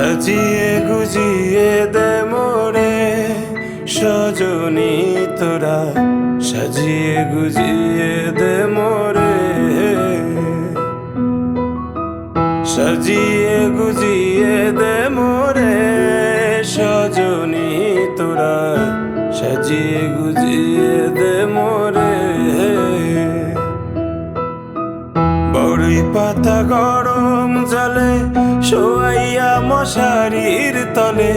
সাজিয়ে গুজিয়ে দে মোরে সজনী তোরা। সাজিয়ে গুজিয়ে দে মোরে সাজিয়ে গুজিয়ে দে মোরে সজনী তোরা। সাজিয়ে গুজিয়ে দে মোরে বড়ি পাতা গরম জলে শোয়াইয়া মশারির তলে,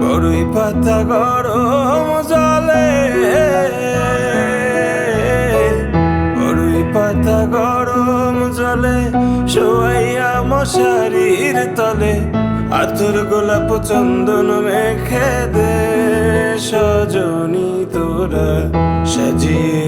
বড়ই পাতা গরম জলে। বড়ই পাতা গরম জলে, শোয়াইয়া মশারির তলে, আতর গোলাপ চন্দন মেখে দে। সজনী তোরা সাজিয়ে